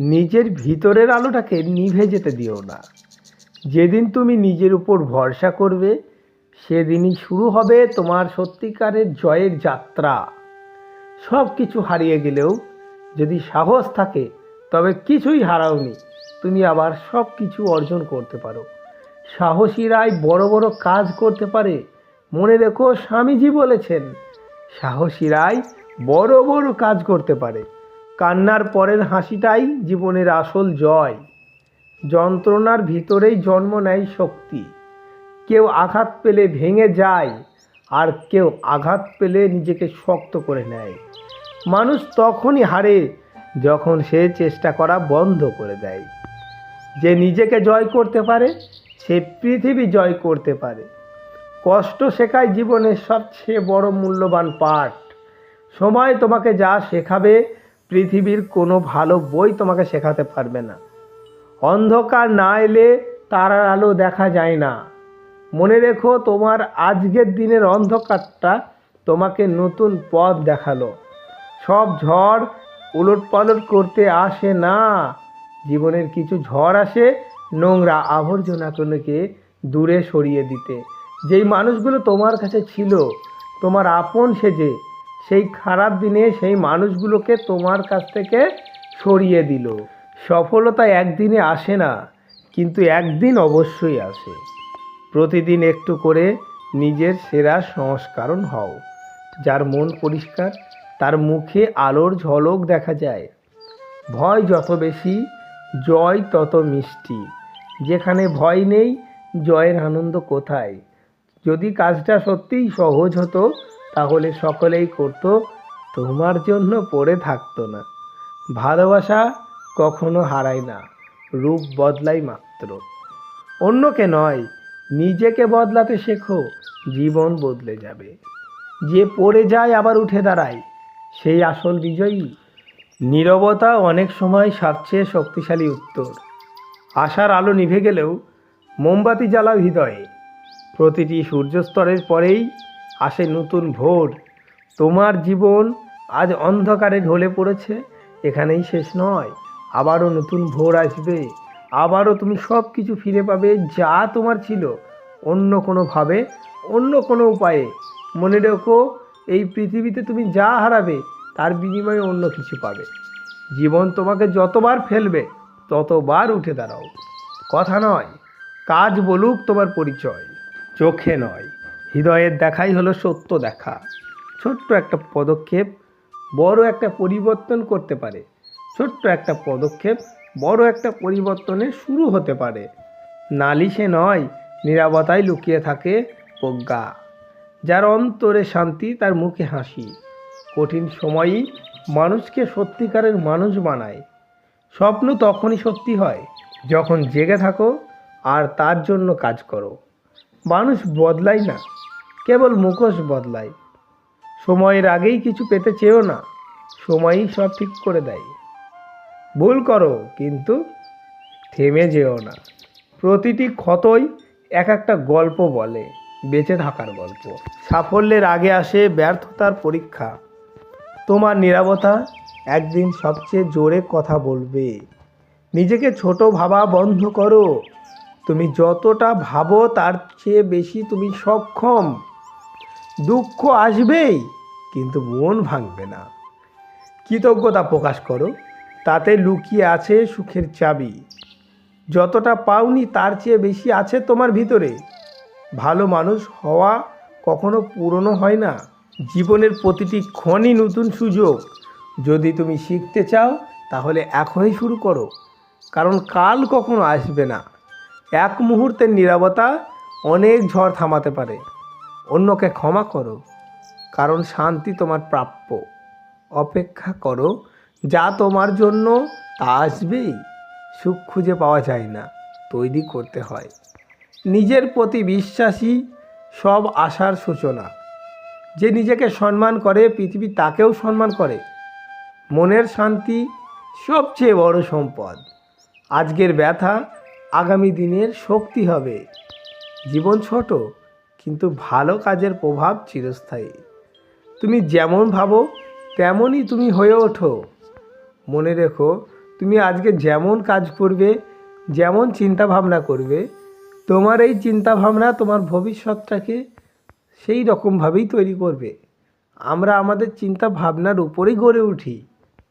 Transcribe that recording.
নিজের ভিতরের আলোটাকে নিভে যেতে দিও না। যেদিন তুমি নিজের উপর ভরসা করবে, সেদিনই শুরু হবে তোমার সত্যিকারের জয়ের যাত্রা। সব কিছু হারিয়ে গেলেও যদি সাহস থাকে, তবে কিছুই হারাওনি, তুমি আবার সব কিছু অর্জন করতে পারো। সাহসীরাই বড় বড় কাজ করতে পারে, মনে রেখো স্বামীজি বলেছেন, সাহসীরাই বড় বড় কাজ করতে পারে। কান্নার পরের হাসিটাই জীবনের আসল জয়। যন্ত্রণার ভিতরেই জন্ম নেয় শক্তি। কেউ আঘাত পেলে ভেঙে যায়, আর কেউ আঘাত পেলে নিজেকে শক্ত করে নেয়। মানুষ তখনই হারে যখন সে চেষ্টা করা বন্ধ করে দেয়। যে নিজেকে জয় করতে পারে, সে পৃথিবী জয় করতে পারে। কষ্ট শেখায় জীবনের সবচেয়ে বড় মূল্যবান পাঠ। সময় তোমাকে যা শেখাবে পৃথিবীর কোনো ভালো বই তোমাকে শেখাতে পারবে না। অন্ধকার না এলে তারার আলো দেখা যায় না। মনে রেখো, তোমার আজকের দিনের অন্ধকারটা তোমাকে নতুন পথ দেখাল। সব ঝড় উলট পালট করতে আসে না। জীবনের কিছু ঝড় আসে নোংরা আবর্জনাগুলোকে দূরে সরিয়ে দিতে। যেই মানুষগুলো তোমার কাছে ছিল, তোমার আপন সেজে সেই খারাপ দিনে সেই মানুষগুলোকে তোমার কাছ থেকে সরিয়ে দিল। সফলতা একদিনে আসে না, কিন্তু একদিন অবশ্যই আসে। প্রতিদিন একটু করে নিজের সেরা সংস্করণ হও, যার মন পরিষ্কার, তার মুখে আলোর ঝলক দেখা যায়। ভয় যত বেশি, জয় তত মিষ্টি। যেখানে ভয় নেই, জয়ের আনন্দ কোথায়? যদি কাজটা সত্যিই সহজ হতো তাহলে সকলেই করতো, তোমার জন্য পড়ে থাকতো না। ভালোবাসা কখনো হারায় না, রূপ বদলাই মাত্র। অন্যকে নয়, নিজেকে বদলাতে শেখো, জীবন বদলে যাবে। যে পড়ে যায় আবার উঠে দাঁড়ায়, সেই আসল বিজয়ী। নীরবতা অনেক সময় সবচেয়ে শক্তিশালী উত্তর। আশার আলো নিভে গেলেও মোমবাতি জ্বালাও হৃদয়ে। প্রতিটি সূর্যস্তরের পরেই আসে নতুন ভোর। তোমার জীবন আজ অন্ধকারে ঢলে পড়েছে, এখানেই শেষ নয়। আবারও নতুন ভোর আসবে। আবারও তুমি সব কিছু ফিরে পাবে যা তোমার ছিল। অন্য কোনোভাবে অন্য কোনো উপায়ে। মনে রেখো, এই পৃথিবীতে তুমি যা হারাবে, তার বিনিময়ে অন্য কিছু পাবে। জীবন তোমাকে যতবার ফেলবে, ততবার উঠে দাঁড়াও। কথা নয়, কাজ বলুক তোমার পরিচয়, চোখে নয়। হৃদয়ের দেখাই হলো সত্য দেখা। ছোট্ট একটা পদক্ষেপ বড় একটা পরিবর্তন করতে পারে। ছোট্ট একটা পদক্ষেপ বড় একটা পরিবর্তনের শুরু হতে পারে। নালিশে নয়, নিরাপত্তায় লুকিয়ে থাকে প্রজ্ঞা। যার অন্তরে শান্তি, তার মুখে হাসি। কঠিন সময়ই মানুষকে সত্যিকারের মানুষ বানায়। স্বপ্ন তখনই সত্যি হয়, যখন জেগে থাকো আর তার জন্য কাজ করো। মানুষ বদলায় না। কেবল মুখোশ বদলায় সময়ের আগেই কিছু পেতে চেয়েও না, সময়ই সব ঠিক করে দেয়। ভুল করো, কিন্তু থেমে যেও না। প্রতিটি ক্ষতই এক একটা গল্প বলে, বেঁচে থাকার গল্প। সাফল্যের আগে আসে ব্যর্থতার পরীক্ষা। তোমার নিরাপত্তা একদিন সবচেয়ে জোরে কথা বলবে। নিজেকে ছোট ভাবা বন্ধ করো। তুমি যতটা ভাবো, তার চেয়ে বেশি তুমি সক্ষম। দুঃখ আসবেই, কিন্তু মন ভাঙবে না। কৃতজ্ঞতা প্রকাশ করো, তাতে লুকিয়ে আছে সুখের চাবি। যতটা পাওনি তার চেয়ে বেশি আছে তোমার ভিতরে। ভালো মানুষ হওয়া কখনো পুরনো হয় না। জীবনের প্রতিটি ক্ষণই নতুন সুযোগ। যদি তুমি শিখতে চাও, তাহলে এখনই শুরু করো। কারণ কাল কখনো আসবে না। এক মুহূর্তের নীরবতা অনেক ঝড় থামাতে পারে। অন্যকে ক্ষমা করো, কারণ শান্তি তোমার প্রাপ্য। অপেক্ষা করো, যা তোমার জন্য তা আসবেই, সুখ খুঁজে পাওয়া যায় না, তৈরি করতে হয়। নিজের প্রতি বিশ্বাসী সব আশার সূচনা। যে নিজেকে সম্মান করে, পৃথিবী তাকেও সম্মান করে। মনের শান্তি সবচেয়ে বড় সম্পদ। আজকের ব্যথা আগামী দিনের শক্তি হবে। জীবন ছোট কিন্তু ভালো কাজের প্রভাব চিরস্থায়ী। তুমি যেমন ভাবো, তেমনই তুমি হয়ে ওঠো। মনে রেখো, তুমি আজকে যেমন কাজ করবে, যেমন চিন্তা ভাবনা করবে, তোমার এই চিন্তা ভাবনা তোমার ভবিষ্যৎটাকে সেই রকমভাবেই তৈরি করবে। আমরা আমাদের চিন্তা ভাবনার উপরেই গড়ে উঠি।